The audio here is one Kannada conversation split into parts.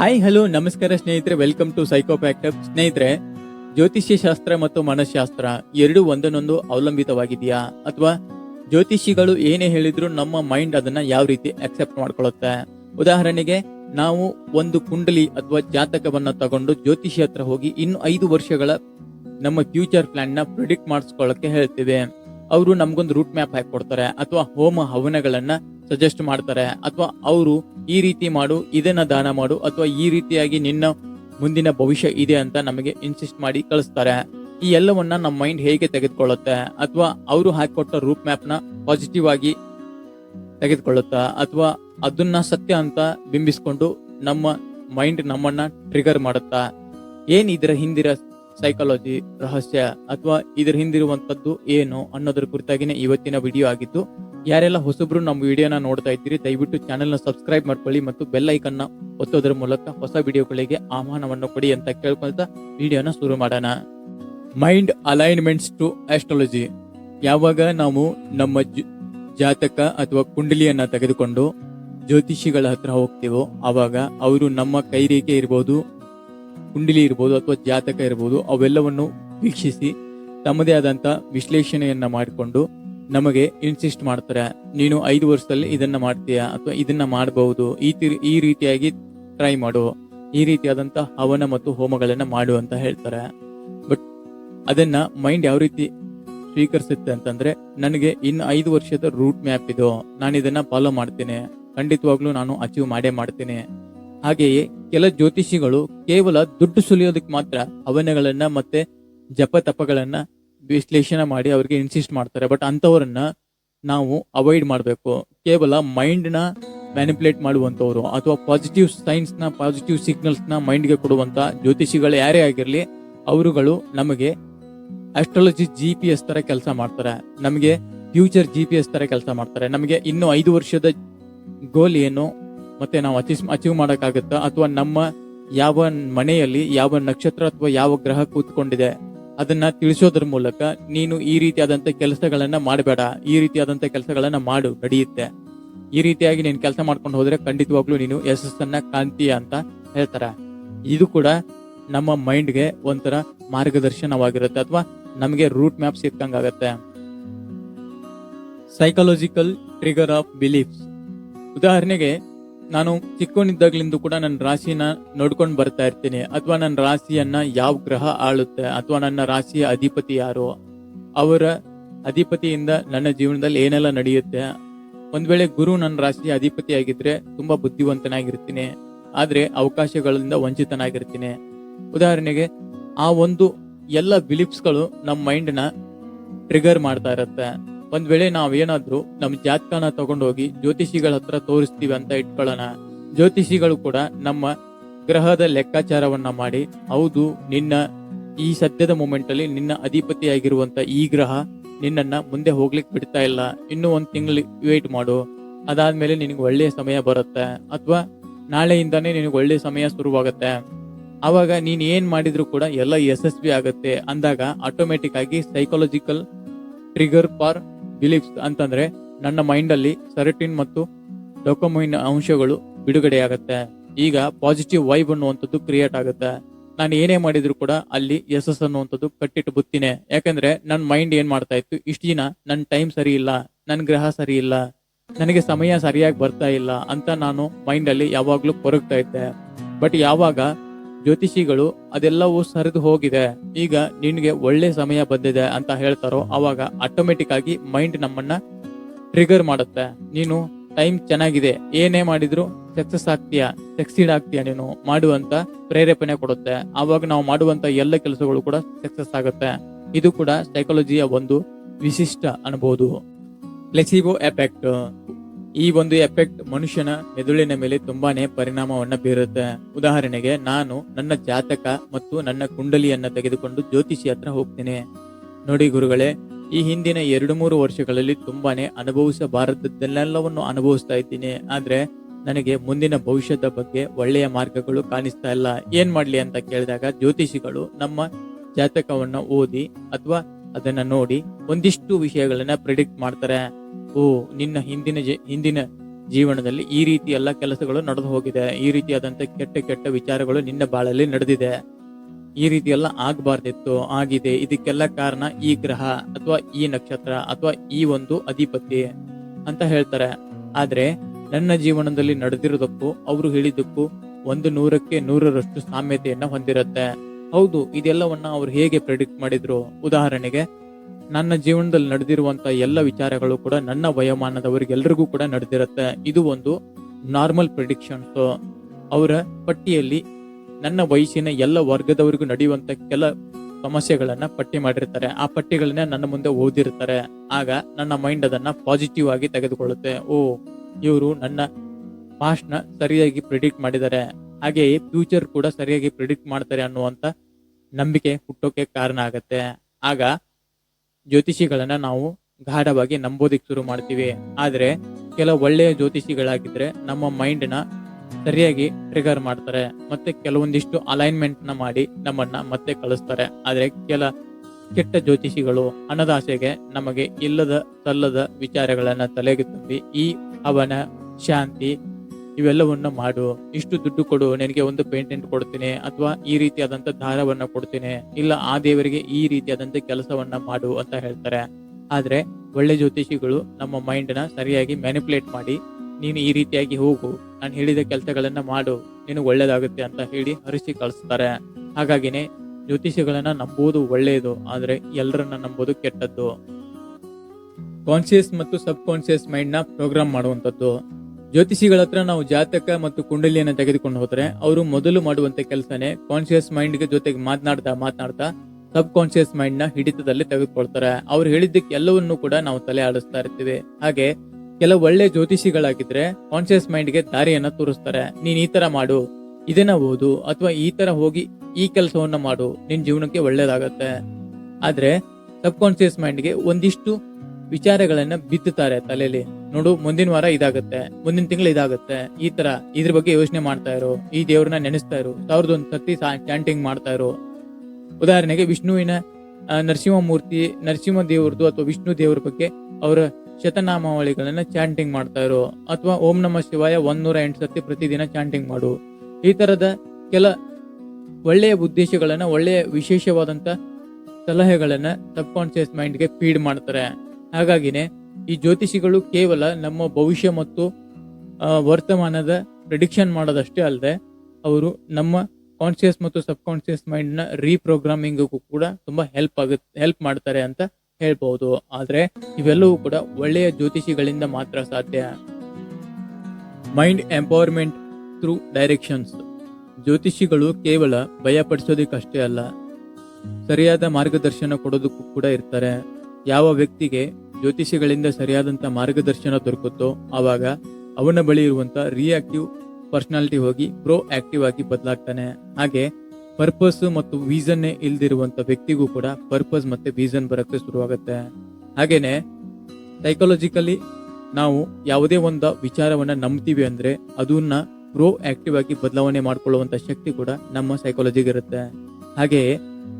ಹಾಯ್ ಹಲೋ ನಮಸ್ಕಾರ ಸ್ನೇಹಿತರೆ ವೆಲ್ಕಮ್ ಟು ಸೈಕೋಪ್ಯಾಕ್ಟರ್ ಸ್ನೇಹಿತರೆ, ಜ್ಯೋತಿಷ್ಯ ಶಾಸ್ತ್ರ ಮತ್ತು ಮನಃಶಾಸ್ತ್ರ ಎರಡು ಒಂದನ್ನೊಂದು ಅವಲಂಬಿತವಾಗಿದೆಯಾ? ಅಥವಾ ಜ್ಯೋತಿಷಿಗಳು ಏನೇ ಹೇಳಿದ್ರು ನಮ್ಮ ಮೈಂಡ್ ಅದನ್ನ ಯಾವ ರೀತಿ ಅಕ್ಸೆಪ್ಟ್ ಮಾಡ್ಕೊಳ್ಳುತ್ತೆ? ಉದಾಹರಣೆಗೆ, ನಾವು ಒಂದು ಕುಂಡಲಿ ಅಥವಾ ಜಾತಕವನ್ನ ತಗೊಂಡು ಜ್ಯೋತಿಷಿ ಹತ್ರ ಹೋಗಿ ಇನ್ನು ಐದು ವರ್ಷಗಳ ನಮ್ಮ ಫ್ಯೂಚರ್ ಪ್ಲಾನ್ನ ಪ್ರಿಡಿಕ್ಟ್ ಮಾಡಿಸ್ಕೊಳ್ಳಕ್ಕೆ ಹೇಳ್ತೀವಿ ಅವರು ನಮ್ಗೊಂದು ರೂಟ್ ಮ್ಯಾಪ್ ಹಾಕಿ ಕೊಡ್ತಾರೆ ಅಥವಾ ಹೋಮ ಹವನಗಳನ್ನ ಸಜೆಸ್ಟ್ ಮಾಡ್ತಾರೆ, ಅಥವಾ ಅವರು ಈ ರೀತಿ ಮಾಡು, ಇದನ್ನ ದಾನ ಮಾಡು, ಅಥವಾ ಈ ರೀತಿಯಾಗಿ ನಿನ್ನ ಮುಂದಿನ ಭವಿಷ್ಯ ಇದೆ ಅಂತ ನಮಗೆ ಇನ್ಸಿಸ್ಟ್ ಮಾಡಿ ಕಳಿಸ್ತಾರೆ. ಈ ಎಲ್ಲವನ್ನ ನಮ್ಮ ಮೈಂಡ್ ಹೇಗೆ ತೆಗೆದುಕೊಳ್ಳುತ್ತೆ, ಅಥವಾ ಅವರು ಹಾಕಿಕೊಟ್ಟ ರೂಟ್ ಮ್ಯಾಪ್ನ ಪಾಸಿಟಿವ್ ಆಗಿ ತೆಗೆದುಕೊಳ್ಳುತ್ತಾ, ಅಥವಾ ಅದನ್ನ ಸತ್ಯ ಅಂತ ಬಿಂಬಿಸ್ಕೊಂಡು ನಮ್ಮ ಮೈಂಡ್ ನಮ್ಮನ್ನ ಟ್ರಿಗರ್ ಮಾಡುತ್ತಾ, ಏನ್ ಇದರ ಹಿಂದಿರ ಸೈಕಾಲಜಿ ರಹಸ್ಯ ಅಥವಾ ಇದರ ಹಿಂದಿರುವಂತದ್ದು ಏನು ಅನ್ನೋದ್ರ ಕುರಿತಾಗಿನೇ ಇವತ್ತಿನ ವಿಡಿಯೋ ಆಗಿತ್ತು ಯಾರೆಲ್ಲ ಹೊಸಬ್ರು ನಮ್ಮ ವಿಡಿಯೋನ ನೋಡ್ತಾ ಇದ್ದೀರಿ, ದಯವಿಟ್ಟು ಚಾನೆಲ್ನ ಸಬ್ಸ್ಕ್ರೈಬ್ ಮಾಡ್ಕೊಳ್ಳಿ ಮತ್ತು ಬೆಲ್ ಐಕನ್ನ ಒತ್ತೋದ್ರ ಮೂಲಕ ಹೊಸ ವಿಡಿಯೋಗಳಿಗೆ ಆಹ್ವಾನವನ್ನು ಕೊಡಿ ಅಂತ ಕೇಳ್ಕೊಳ್ತಾ ವಿಡಿಯೋನ ಶುರು ಮಾಡೋಣ. ಮೈಂಡ್ ಅಲೈನ್ಮೆಂಟ್ಸ್ ಟು ಆಸ್ಟ್ರಾಲಜಿ ಯಾವಾಗ ನಾವು ನಮ್ಮ ಜಾತಕ ಅಥವಾ ಕುಂಡಲಿಯನ್ನ ತೆಗೆದುಕೊಂಡು ಜ್ಯೋತಿಷಿಗಳ ಹತ್ರ ಹೋಗ್ತೀವೋ, ಆವಾಗ ಅವರು ನಮ್ಮ ಕೈರೇಖೆ ಇರ್ಬೋದು ಕುಂಡಲಿ ಇರ್ಬೋದು ಅಥವಾ ಜಾತಕ ಇರ್ಬೋದು, ಅವೆಲ್ಲವನ್ನು ವೀಕ್ಷಿಸಿ ತಮ್ಮದೇ ಆದಂತ ವಿಶ್ಲೇಷಣೆಯನ್ನ ಮಾಡಿಕೊಂಡು ನಮಗೆ ಇನ್ಸಿಸ್ಟ್ ಮಾಡ್ತಾರೆ, ನೀನು ಐದು ವರ್ಷದಲ್ಲಿ ಇದನ್ನ ಮಾಡ್ತೀಯಾ ಅಥವಾ ಇದನ್ನ ಮಾಡಬಹುದು, ಈ ಈ ರೀತಿಯಾಗಿ ಟ್ರೈ ಮಾಡು, ಈ ರೀತಿಯಾದಂತ ಹವನ ಮತ್ತು ಹೋಮಗಳನ್ನ ಮಾಡು ಅಂತ ಹೇಳ್ತಾರೆ. ಬಟ್ ಅದನ್ನ ಮೈಂಡ್ ಯಾವ ರೀತಿ ಸ್ವೀಕರಿಸುತ್ತೆ ಅಂತಂದ್ರೆ, ನನಗೆ ಇನ್ನು ಐದು ವರ್ಷದ ರೂಟ್ ಮ್ಯಾಪ್ ಇದು ನಾನು ಇದನ್ನ ಫಾಲೋ ಮಾಡ್ತೇನೆ, ಖಂಡಿತವಾಗ್ಲೂ ನಾನು ಅಚೀವ್ ಮಾಡೇ ಮಾಡ್ತೇನೆ ಹಾಗೆಯೇ ಕೆಲ ಜ್ಯೋತಿಷಿಗಳು ಕೇವಲ ದುಡ್ಡು ಸುಲಿಯೋದಕ್ಕೆ ಮಾತ್ರ ಹವನಗಳನ್ನ ಮತ್ತೆ ಜಪ ತಪಗಳನ್ನ ವಿಶ್ಲೇಷಣೆ ಮಾಡಿ ಅವರಿಗೆ ಇನ್ಸಿಸ್ಟ್ ಮಾಡ್ತಾರೆ. ಬಟ್ ಅಂತವರನ್ನ ನಾವು ಅವಾಯ್ಡ್ ಮಾಡಬೇಕು. ಕೇವಲ ಮೈಂಡ್ನ ಮ್ಯಾನಿಪುಲೇಟ್ ಮಾಡುವಂತವ್ರು ಅಥವಾ ಪಾಸಿಟಿವ್ ಸೈನ್ಸ್ನ ಪಾಸಿಟಿವ್ ಸಿಗ್ನಲ್ಸ್ನ ಮೈಂಡ್ಗೆ ಕೊಡುವಂತ ಜ್ಯೋತಿಷಿಗಳು ಯಾರೇ ಆಗಿರಲಿ, ಅವರುಗಳು ನಮಗೆ ಅಸ್ಟ್ರಾಲಜಿ ಜಿ ಪಿ ಎಸ್ ತರ ಕೆಲಸ ಮಾಡ್ತಾರೆ. ನಮಗೆ ಫ್ಯೂಚರ್ ಜಿ ಪಿ ಎಸ್ ತರ ಕೆಲಸ ಮಾಡ್ತಾರೆ. ನಮಗೆ ಇನ್ನು ಐದು ವರ್ಷದ ಗೋಲ್ ಏನು? ಮತ್ತೆ ನಾವು ಅಚೀವ್ ಅಚೀವ್ ಮಾಡೋಕ್ಕಾಗುತ್ತಾ? ಅಥವಾ ನಮ್ಮ ಯಾವ ಮನೆಯಲ್ಲಿ ಯಾವ ನಕ್ಷತ್ರ ಅಥವಾ ಯಾವ ಗ್ರಹ ಕೂತ್ಕೊಂಡಿದೆ, ಅದನ್ನ ತಿಳಿಸೋದ್ರ ಮೂಲಕ ನೀನು ಈ ರೀತಿಯಾದಂತ ಕೆಲಸಗಳನ್ನ ಮಾಡಬೇಡ. ಈ ರೀತಿಯಾದಂತ ಕೆಲಸಗಳನ್ನ ಮಾಡು, ನಡೆಯುತ್ತೆ. ಈ ರೀತಿಯಾಗಿ ನೀನು ಕೆಲಸ ಮಾಡ್ಕೊಂಡು ಹೋದ್ರೆ ಖಂಡಿತವಾಗ್ಲೂ ನೀನು ಯಶಸ್ಸನ್ನ ಕಾಣ್ತೀಯ ಅಂತ ಹೇಳ್ತಾರೆ. ಇದು ಕೂಡ ನಮ್ಮ ಮೈಂಡ್ಗೆ ಒಂಥರ ಮಾರ್ಗದರ್ಶನವಾಗಿರುತ್ತೆ. ಅಥವಾ ನಮಗೆ ರೂಟ್ ಮ್ಯಾಪ್ ಸಿಕ್ಕಂಗಾಗತ್ತೆ. ಸೈಕಾಲಜಿಕಲ್ ಟ್ರಿಗರ್ ಆಫ್ ಬಿಲೀಫ್ಸ್ ಉದಾಹರಣೆಗೆ ನಾನು ಚಿಕ್ಕವನಿದ್ದಾಗ್ಲಿಂದ ಕೂಡ ನನ್ನ ರಾಶಿನ ನೋಡ್ಕೊಂಡು ಬರ್ತಾ ಇರ್ತೀನಿ. ಅಥವಾ ನನ್ನ ರಾಶಿಯನ್ನ ಯಾವ ಗ್ರಹ ಆಳುತ್ತೆ, ಅಥವಾ ನನ್ನ ರಾಶಿಯ ಅಧಿಪತಿ ಯಾರು, ಅವರ ಅಧಿಪತಿಯಿಂದ ನನ್ನ ಜೀವನದಲ್ಲಿ ಏನೆಲ್ಲ ನಡೆಯುತ್ತೆ. ಒಂದ್ ವೇಳೆ ಗುರು ನನ್ನ ರಾಶಿಯ ಅಧಿಪತಿ ಆಗಿದ್ರೆ ತುಂಬಾ ಬುದ್ಧಿವಂತನಾಗಿರ್ತೀನಿ. ಆದ್ರೆ ಅವಕಾಶಗಳಿಂದ ವಂಚಿತನಾಗಿರ್ತೀನಿ. ಉದಾಹರಣೆಗೆ, ಆ ಒಂದು ಎಲ್ಲ ಬಿಲೀಫ್ಸ್ಗಳು ನಮ್ಮ ಮೈಂಡ್ನ ಟ್ರಿಗರ್ ಮಾಡ್ತಾ ಇರತ್ತೆ. ಒಂದ್ ವೇಳೆ ನಾವೇನಾದ್ರೂ ನಮ್ ಜಾತಕನ ತಗೊಂಡೋಗಿ ಜ್ಯೋತಿಷಿಗಳ ಹತ್ರ ತೋರಿಸ್ತೀವಿ ಅಂತ ಇಟ್ಕೊಳ್ಳೋಣ. ಜ್ಯೋತಿಷಿಗಳು ಕೂಡ ನಮ್ಮ ಗ್ರಹದ ಲೆಕ್ಕಾಚಾರವನ್ನ ಮಾಡಿ, ಹೌದು, ನಿನ್ನ ಈ ಸದ್ಯದ ಮೂಮೆಂಟ್ ಅಲ್ಲಿ ನಿನ್ನ ಅಧಿಪತಿಯಾಗಿರುವಂತ ಈ ಗ್ರಹ ನಿನ್ನನ್ನ ಮುಂದೆ ಹೋಗ್ಲಿಕ್ಕೆ ಬಿಡ್ತಾ ಇಲ್ಲ. ಇನ್ನೂ ಒಂದ್ ತಿಂಗಳು ವೇಟ್ ಮಾಡು. ಅದಾದ್ಮೇಲೆ ನಿನಗೆ ಒಳ್ಳೆಯ ಸಮಯ ಬರುತ್ತೆ. ಅಥವಾ ನಾಳೆಯಿಂದಾನೇ ನಿನಗೆ ಒಳ್ಳೆಯ ಸಮಯ ಶುರುವಾಗುತ್ತೆ. ಆವಾಗ ನೀನ್ ಏನ್ ಮಾಡಿದ್ರು ಕೂಡ ಎಲ್ಲ ಯಶಸ್ವಿ ಆಗುತ್ತೆ. ಅಂದಾಗ ಆಟೋಮೆಟಿಕ್ ಆಗಿ ಸೈಕಾಲಜಿಕಲ್ ಟ್ರಿಗರ್ ಫಾರ್ ಬಿಲೀಫ್ಸ್ ಅಂತಂದ್ರೆ ನನ್ನ ಮೈಂಡ್ ಅಲ್ಲಿ ಸೆರಟಿನ್ ಮತ್ತು ಡೊಕೊಮೈನ್ ಅಂಶಗಳು ಬಿಡುಗಡೆಯಾಗತ್ತೆ. ಈಗ ಪಾಸಿಟಿವ್ ವೈಬ್ ಅನ್ನುವಂಥದ್ದು ಕ್ರಿಯೇಟ್ ಆಗುತ್ತೆ. ನಾನು ಏನೇ ಮಾಡಿದ್ರು ಕೂಡ ಅಲ್ಲಿ ಯಶಸ್ಸು ಅನ್ನುವಂಥದ್ದು ಕಟ್ಟಿಟ್ಟು ಬುತ್ತಿನೇ ಯಾಕಂದ್ರೆ ನನ್ನ ಮೈಂಡ್ ಏನ್ ಮಾಡ್ತಾ ಇತ್ತು? ಇಷ್ಟು ದಿನ ನನ್ನ ಟೈಮ್ ಸರಿ ಇಲ್ಲ, ನನ್ನ ಗ್ರಹ ಸರಿ ಇಲ್ಲ, ನನಗೆ ಸಮಯ ಸರಿಯಾಗಿ ಬರ್ತಾ ಇಲ್ಲ ಅಂತ ನಾನು ಮೈಂಡ್ ಅಲ್ಲಿ ಯಾವಾಗ್ಲೂ ಕೊರಗ್ತಾ ಇದ್ದೆ. ಬಟ್ ಯಾವಾಗ ಜ್ಯೋತಿಷಿಗಳು ಅದೆಲ್ಲವೂ ಸರಿದು ಹೋಗಿದೆ. ಈಗ ನಿನ್ಗೆ ಒಳ್ಳೆ ಸಮಯ ಬಂದಿದೆ ಅಂತ ಹೇಳ್ತಾರೋ ಅವಾಗ ಆಟೋಮೆಟಿಕ್ ಆಗಿ ಮೈಂಡ್ ನಮ್ಮನ್ನ ಟ್ರಿಗರ್ ಮಾಡುತ್ತೆ. ನೀನು ಟೈಮ್ ಚೆನ್ನಾಗಿದೆ, ಏನೇ ಮಾಡಿದ್ರು ಸಕ್ಸಸ್ ಆಗ್ತೀಯಾ ಸಕ್ಸೀಡ್ ಆಗ್ತೀಯಾ ನೀನು ಮಾಡುವಂತ ಪ್ರೇರೇಪಣೆ ಕೊಡುತ್ತೆ. ಆವಾಗ ನಾವು ಮಾಡುವಂತ ಎಲ್ಲ ಕೆಲಸಗಳು ಕೂಡ ಸಕ್ಸಸ್ ಆಗುತ್ತೆ. ಇದು ಕೂಡ ಸೈಕಾಲಜಿಯ ಒಂದು ವಿಶಿಷ್ಟ ಅನ್ಬೋದು ಪ್ಲೆಸಿಬೋ ಎಫೆಕ್ಟ್ ಈ ಒಂದು ಎಫೆಕ್ಟ್ ಮನುಷ್ಯನ ಮೆದುಳಿನ ಮೇಲೆ ತುಂಬಾನೇ ಪರಿಣಾಮವನ್ನ ಬೀರುತ್ತೆ. ಉದಾಹರಣೆಗೆ ನಾನು ನನ್ನ ಜಾತಕ ಮತ್ತು ನನ್ನ ಕುಂಡಲಿಯನ್ನ ತೆಗೆದುಕೊಂಡು ಜ್ಯೋತಿಷಿ ಹತ್ರ ಹೋಗ್ತೇನೆ. ನೋಡಿ ಗುರುಗಳೇ, ಈ ಹಿಂದಿನ ಎರಡು ಮೂರು ವರ್ಷಗಳಲ್ಲಿ ತುಂಬಾನೇ ಅನುಭವಿಸಬಾರದನ್ನೆಲ್ಲವನ್ನು ಅನುಭವಿಸ್ತಾ ಇದ್ದೀನಿ. ಆದ್ರೆ ನನಗೆ ಮುಂದಿನ ಭವಿಷ್ಯದ ಬಗ್ಗೆ ಒಳ್ಳೆಯ ಮಾರ್ಗಗಳು ಕಾಣಿಸ್ತಾ ಇಲ್ಲ. ಏನ್ ಮಾಡ್ಲಿ ಅಂತ ಕೇಳಿದಾಗ ಜ್ಯೋತಿಷಿಗಳು ನಮ್ಮ ಜಾತಕವನ್ನ ಓದಿ ಅಥವಾ ಅದನ್ನ ನೋಡಿ ಒಂದಿಷ್ಟು ವಿಷಯಗಳನ್ನ ಪ್ರಿಡಿಕ್ಟ್ ಮಾಡ್ತಾರೆ. ಓ, ನಿನ್ನ ಹಿಂದಿನ ಹಿಂದಿನ ಜೀವನದಲ್ಲಿ ಈ ರೀತಿ ಎಲ್ಲ ಕೆಲಸಗಳು ನಡೆದು ಹೋಗಿದೆ. ಈ ರೀತಿಯಾದಂತ ಕೆಟ್ಟ ಕೆಟ್ಟ ವಿಚಾರಗಳು ನಿನ್ನ ಬಾಳಲ್ಲಿ ನಡೆದಿದೆ. ಈ ರೀತಿ ಎಲ್ಲ ಆಗ್ಬಾರ್ದಿತ್ತು, ಆಗಿದೆ. ಇದಕ್ಕೆಲ್ಲ ಕಾರಣ ಈ ಗ್ರಹ ಅಥವಾ ಈ ನಕ್ಷತ್ರ ಅಥವಾ ಈ ಒಂದು ಅಧಿಪತಿ ಅಂತ ಹೇಳ್ತಾರೆ. ಆದ್ರೆ ನನ್ನ ಜೀವನದಲ್ಲಿ ನಡೆದಿರೋದಕ್ಕೂ, ಅವರು ಹೇಳಿದ್ದಕ್ಕೂ ಒಂದು ನೂರಕ್ಕೆ ನೂರರಷ್ಟು ಸಾಮ್ಯತೆಯನ್ನ ಹೊಂದಿರುತ್ತೆ. ಹೌದು, ಇದೆಲ್ಲವನ್ನ ಅವ್ರು ಹೇಗೆ ಪ್ರೆಡಿಕ್ಟ್ ಮಾಡಿದ್ರು? ಉದಾಹರಣೆಗೆ ನನ್ನ ಜೀವನದಲ್ಲಿ ನಡೆದಿರುವಂತ ಎಲ್ಲ ವಿಚಾರಗಳು ಕೂಡ ನನ್ನ ವಯೋಮಾನದವರಿಗೆಲ್ಲರಿಗೂ ಕೂಡ ನಡೆದಿರುತ್ತೆ. ಇದು ಒಂದು ನಾರ್ಮಲ್ ಪ್ರಿಡಿಕ್ಷನ್ಸ್ ಅವರ ಪಟ್ಟಿಯಲ್ಲಿ ನನ್ನ ವಯಸ್ಸಿನ ಎಲ್ಲ ವರ್ಗದವರಿಗೂ ನಡೆಯುವಂತ ಕೆಲ ಸಮಸ್ಯೆಗಳನ್ನ ಪಟ್ಟಿ ಮಾಡಿರ್ತಾರೆ. ಆ ಪಟ್ಟಿಗಳನ್ನ ನನ್ನ ಮುಂದೆ ಓದಿರ್ತಾರೆ. ಆಗ ನನ್ನ ಮೈಂಡ್ ಅದನ್ನ ಪಾಸಿಟಿವ್ ಆಗಿ ತೆಗೆದುಕೊಳ್ಳುತ್ತೆ. ಓ, ಇವರು ನನ್ನ ಪಾಸ್ಟ್ ಸರಿಯಾಗಿ ಪ್ರಿಡಿಕ್ಟ್ ಮಾಡಿದ್ದಾರೆ. ಹಾಗೆಯೇ ಫ್ಯೂಚರ್ ಕೂಡ ಸರಿಯಾಗಿ ಪ್ರಿಡಿಕ್ಟ್ ಮಾಡ್ತಾರೆ ಅನ್ನುವಂತ ನಂಬಿಕೆ ಹುಟ್ಟೋಕೆ ಕಾರಣ ಆಗತ್ತೆ. ಆಗ ಜ್ಯೋತಿಷಿಗಳನ್ನ ನಾವು ಗಾಢವಾಗಿ ನಂಬೋದಿಕ್ ಶುರು ಮಾಡ್ತೀವಿ. ಆದ್ರೆ ಕೆಲವು ಒಳ್ಳೆಯ ಜ್ಯೋತಿಷಿಗಳಾಗಿದ್ರೆ ನಮ್ಮ ಮೈಂಡ್ ಸರಿಯಾಗಿ ಟ್ರಿಗರ್ ಮಾಡ್ತಾರೆ. ಮತ್ತೆ ಕೆಲವೊಂದಿಷ್ಟು ಅಲೈನ್ಮೆಂಟ್ನ ಮಾಡಿ ನಮ್ಮನ್ನ ಮತ್ತೆ ಕಳಿಸ್ತಾರೆ. ಆದ್ರೆ ಕೆಲ ಕೆಟ್ಟ ಜ್ಯೋತಿಷಿಗಳು ಹಣದಾಸೆಗೆ ನಮಗೆ ಇಲ್ಲದ ಸಲ್ಲದ ವಿಚಾರಗಳನ್ನ ತಲೆಗೆ ತುಂಬಿ ಈ ಅವನ ಶಾಂತಿ ಇವೆಲ್ಲವನ್ನ ಮಾಡು. ಇಷ್ಟು ದುಡ್ಡು ಕೊಡು, ನಿನಗೆ ಒಂದು ಪೇಂಟೆಂಟ್ ಕೊಡ್ತೀನಿ ಅಥವಾ ಈ ರೀತಿಯಾದಂತ ದಾರವನ್ನ ಕೊಡ್ತೀನಿ. ಇಲ್ಲ, ಆ ದೇವರಿಗೆ ಈ ರೀತಿಯಾದಂತ ಕೆಲಸವನ್ನ ಮಾಡು ಅಂತ ಹೇಳ್ತಾರೆ. ಆದ್ರೆ ಒಳ್ಳೆ ಜ್ಯೋತಿಷಿಗಳು ನಮ್ಮ ಮೈಂಡ್ನ ಸರಿಯಾಗಿ ಮ್ಯಾನಿಪುಲೇಟ್ ಮಾಡಿ, ನೀನು ಈ ರೀತಿಯಾಗಿ ಹೋಗು, ನಾನು ಹೇಳಿದ ಕೆಲಸಗಳನ್ನ ಮಾಡು, ನಿನಗೆ ಒಳ್ಳೇದಾಗುತ್ತೆ ಅಂತ ಹೇಳಿ ಹರಿಸಿ ಕಳಿಸ್ತಾರೆ. ಹಾಗಾಗಿನೇ ಜ್ಯೋತಿಷಿಗಳನ್ನ ನಂಬುವುದು ಒಳ್ಳೆಯದು ಆದ್ರೆ ಎಲ್ಲರನ್ನ ನಂಬೋದು ಕೆಟ್ಟದ್ದು. ಕಾನ್ಶಿಯಸ್ ಮತ್ತು ಸಬ್ ಕಾನ್ಶಿಯಸ್ ಮೈಂಡ್ನ ಪ್ರೋಗ್ರಾಮ್ ಮಾಡುವಂತದ್ದು ಜ್ಯೋತಿಷಿಗಳ ಹತ್ರ ನಾವು ಜಾತಕ ಮತ್ತು ಕುಂಡಲಿಯನ್ನ ತೆಗೆದುಕೊಂಡು ಹೋದ್ರೆ ಅವರು ಮೊದಲು ಮಾಡುವಂತ ಕೆಲಸನೇ ಕಾನ್ಶಿಯಸ್ ಮೈಂಡ್ ಜೊತೆಗೆ ಮಾತನಾಡ್ತಾ ಮಾತನಾಡ್ತಾ ಸಬ್ ಕಾನ್ಶಿಯಸ್ ಮೈಂಡ್ನ ಹಿಡಿತದಲ್ಲಿ ತೆಗೆದುಕೊಳ್ತಾರೆ. ಅವ್ರು ಹೇಳಿದ್ದಕ್ಕೆ ಎಲ್ಲವನ್ನೂ ಕೂಡ ನಾವು ತಲೆ ಆಡಿಸ್ತಾ ಇರ್ತೀವಿ. ಹಾಗೆ ಕೆಲವು ಒಳ್ಳೆ ಜ್ಯೋತಿಷಿಗಳಾಗಿದ್ರೆ ಕಾನ್ಶಿಯಸ್ ಮೈಂಡ್ಗೆ ದಾರಿಯನ್ನ ತೋರಿಸ್ತಾರೆ. ನೀನ್ ಈ ತರ ಮಾಡು, ಇದನ್ನ ಓದು, ಅಥವಾ ಈ ತರ ಹೋಗಿ ಈ ಕೆಲಸವನ್ನ ಮಾಡು, ನಿನ್ ಜೀವನಕ್ಕೆ ಒಳ್ಳೇದಾಗತ್ತೆ. ಆದ್ರೆ ಸಬ್ ಕಾನ್ಶಿಯಸ್ ಮೈಂಡ್ಗೆ ಒಂದಿಷ್ಟು ವಿಚಾರಗಳನ್ನ ಬಿತ್ತುತ್ತಾರೆ ತಲೆಯಲ್ಲಿ ನೋಡು, ಮುಂದಿನ ವಾರ ಇದಾಗುತ್ತೆ, ಮುಂದಿನ ತಿಂಗಳು ಇದಾಗುತ್ತೆ, ಈ ತರ ಇದ್ರ ಬಗ್ಗೆ ಯೋಚನೆ ಮಾಡ್ತಾ ಇರೋ, ಈ ದೇವ್ರನ್ನ ನೆನೆಸ್ತಾ ಇರೋ ಸಾವಿರದ ಒಂದ್ ಸತಿ ಚಾಂಟಿಂಗ್ ಮಾಡ್ತಾ ಇರೋ. ಉದಾಹರಣೆಗೆ ವಿಷ್ಣುವಿನ ನರಸಿಂಹ ನರಸಿಂಹಮೂರ್ತಿ, ನರಸಿಂಹ ದೇವ್ರದ್ದು ಅಥವಾ ವಿಷ್ಣು ದೇವ್ರ ಬಗ್ಗೆ ಅವರ ಶತನಾಮಾವಳಿಗಳನ್ನ ಚಾಂಟಿಂಗ್ ಮಾಡ್ತಾ ಇರೋ, ಅಥವಾ ಓಂ ನಮ ಶಿವಾಯ ಒಂದೂರ ಎಂಟು ಸತಿ ಪ್ರತಿದಿನ ಚಾಂಟಿಂಗ್ ಮಾಡು. ಈ ತರದ ಕೆಲ ಒಳ್ಳೆಯ ಉದ್ದೇಶಗಳನ್ನ, ಒಳ್ಳೆಯ ವಿಶೇಷವಾದಂತ ಸಲಹೆಗಳನ್ನ ಸಬ್ ಕಾನ್ಶಿಯಸ್ ಮೈಂಡ್ಗೆ ಫೀಡ್ ಮಾಡ್ತಾರೆ. ಹಾಗಾಗಿನೇ ಈ ಜ್ಯೋತಿಷಿಗಳು ಕೇವಲ ನಮ್ಮ ಭವಿಷ್ಯ ಮತ್ತು ವರ್ತಮಾನದ ಪ್ರಿಡಿಕ್ಷನ್ ಮಾಡೋದಷ್ಟೇ ಅಲ್ಲದೆ, ಅವರು ನಮ್ಮ ಕಾನ್ಶಿಯಸ್ ಮತ್ತು ಸಬ್ ಕಾನ್ಶಿಯಸ್ ಮೈಂಡ್ನ ನ ರೀಪ್ರೋಗ್ರಾಮಿಂಗ್ ಕೂಡ ತುಂಬ ಹೆಲ್ಪ್ ಆಗುತ್ತೆ ಹೆಲ್ಪ್ ಮಾಡ್ತಾರೆ ಅಂತ ಹೇಳ್ಬೋದು. ಆದರೆ, ಇವೆಲ್ಲವೂ ಕೂಡ ಒಳ್ಳೆಯ ಜ್ಯೋತಿಷಿಗಳಿಂದ ಮಾತ್ರ ಸಾಧ್ಯ. ಮೈಂಡ್ ಎಂಪವರ್ಮೆಂಟ್ ಥ್ರೂ ಡೈರೆಕ್ಷನ್ಸ್ ಜ್ಯೋತಿಷಿಗಳು ಕೇವಲ ಭಯಪಡಿಸೋದಕ್ಕಷ್ಟೇ ಅಲ್ಲ, ಸರಿಯಾದ ಮಾರ್ಗದರ್ಶನ ಕೊಡೋದಕ್ಕೂ ಕೂಡ ಇರ್ತಾರೆ. ಯಾವ ವ್ಯಕ್ತಿಗೆ ಜ್ಯೋತಿಷಿಗಳಿಂದ ಸರಿಯಾದಂತ ಮಾರ್ಗದರ್ಶನ ದೊರಕುತ್ತೋ, ಆವಾಗ ಅವನ ಬಳಿ ಇರುವಂತ ರಿಯಾಕ್ಟಿವ್ ಪರ್ಸನಾಲಿಟಿ ಹೋಗಿ ಪ್ರೋ ಆಕ್ಟಿವ್ ಆಗಿ ಬದಲಾಗ್ತಾನೆ. ಹಾಗೆ ಪರ್ಪಸ್ ಮತ್ತು ವೀಸನ್ನೇ ಇಲ್ದಿರುವಂತ ವ್ಯಕ್ತಿಗೂ ಕೂಡ ಪರ್ಪಸ್ ಮತ್ತೆ ವೀಸನ್ ಬರಕ್ಕೆ ಶುರುವಾಗುತ್ತೆ. ಹಾಗೆಯೇ ಸೈಕಾಲಜಿಕಲಿ ನಾವು ಯಾವುದೇ ಒಂದು ವಿಚಾರವನ್ನ ನಂಬ್ತೀವಿ ಅಂದ್ರೆ ಅದನ್ನ ಪ್ರೋ ಆಕ್ಟಿವ್ ಆಗಿ ಬದಲಾವಣೆ ಮಾಡ್ಕೊಳ್ಳುವಂತ ಶಕ್ತಿ ಕೂಡ ನಮ್ಮ ಸೈಕಾಲಜಿಗೆ ಇರುತ್ತೆ. ಹಾಗೆಯೇ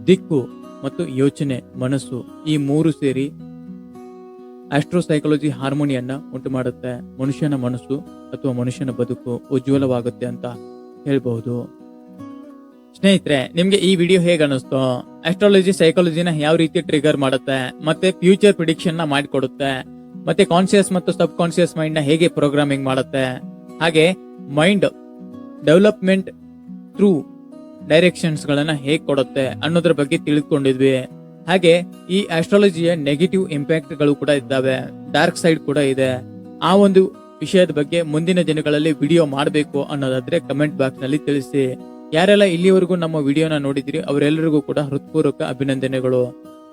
ದಿಕ್ಕು ಮತ್ತು ಯೋಚನೆ, ಮನಸ್ಸು ಈ ಮೂರು ಸೇರಿ ಆಸ್ಟ್ರೋ ಸೈಕಾಲಜಿ ಹಾರ್ಮೋನಿಯನ್ನ ಉಂಟು ಮಾಡುತ್ತೆ ಮನುಷ್ಯನ ಮನಸ್ಸು ಅಥವಾ ಮನುಷ್ಯನ ಬದುಕು ಉಜ್ವಲವಾಗುತ್ತೆ ಅಂತ ಹೇಳ್ಬಹುದು. ಸ್ನೇಹಿತರೆ, ನಿಮ್ಗೆ ಈ ವಿಡಿಯೋ ಹೇಗೆ ಅನಿಸ್ತು ಆಸ್ಟ್ರಾಲಜಿ ಸೈಕಾಲಜಿನ ಯಾವ ರೀತಿ ಟ್ರಿಗರ್ ಮಾಡುತ್ತೆ? ಮತ್ತೆ ಫ್ಯೂಚರ್ ಪ್ರಿಡಿಕ್ಷನ್ನ ಮಾಡಿಕೊಡುತ್ತೆ? ಮತ್ತೆ ಕಾನ್ಶಿಯಸ್ ಮತ್ತು ಸಬ್ ಕಾನ್ಶಿಯಸ್ ಮೈಂಡ್ನ ಹೇಗೆ ಪ್ರೋಗ್ರಾಮಿಂಗ್ ಮಾಡುತ್ತೆ? ಹಾಗೆ ಮೈಂಡ್ ಡೆವಲಪ್ಮೆಂಟ್ ಥ್ರೂ ಡೈರೆಕ್ಷನ್ಸ್ ಗಳನ್ನ ಹೇಗೆ ಕೊಡುತ್ತೆ ಅನ್ನೋದ್ರ ಬಗ್ಗೆ ತಿಳ್ಕೊಂಡಿದ್ವಿ. ಹಾಗೆ ಈ ಆಸ್ಟ್ರಾಲಜಿಯ ನೆಗೆಟಿವ್ ಇಂಪ್ಯಾಕ್ಟ್ಗಳು ಕೂಡ ಇದ್ದಾವೆ. ಡಾರ್ಕ್ ಸೈಡ್ ಕೂಡ ಇದೆ. ಆ ಒಂದು ವಿಷಯದ ಬಗ್ಗೆ ಮುಂದಿನ ದಿನಗಳಲ್ಲಿ ವಿಡಿಯೋ ಮಾಡಬೇಕು ಅನ್ನೋದಾದ್ರೆ ಕಮೆಂಟ್ ಬಾಕ್ಸ್ನಲ್ಲಿ ತಿಳಿಸಿ. ಯಾರೆಲ್ಲ ಇಲ್ಲಿವರೆಗೂ ನಮ್ಮ ವಿಡಿಯೋನ ನೋಡಿದ್ರಿ ಅವರೆಲ್ಲರಿಗೂ ಕೂಡ ಹೃತ್ಪೂರ್ವಕ ಅಭಿನಂದನೆಗಳು.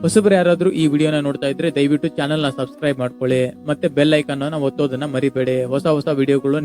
ಹೊಸಬರು ಯಾರಾದರೂ ಈ ವಿಡಿಯೋನ ನೋಡ್ತಾ ಇದ್ರೆ ದಯವಿಟ್ಟು ಚಾನೆಲ್ ಸಬ್ಸ್ಕ್ರೈಬ್ ಮಾಡ್ಕೊಳ್ಳಿ. ಮತ್ತೆ ಬೆಲ್ ಐಕಾನ್ ಒತ್ತೋದನ್ನ ಮರಿಬೇಡಿ. ಹೊಸ ಹೊಸ ವಿಡಿಯೋಗಳು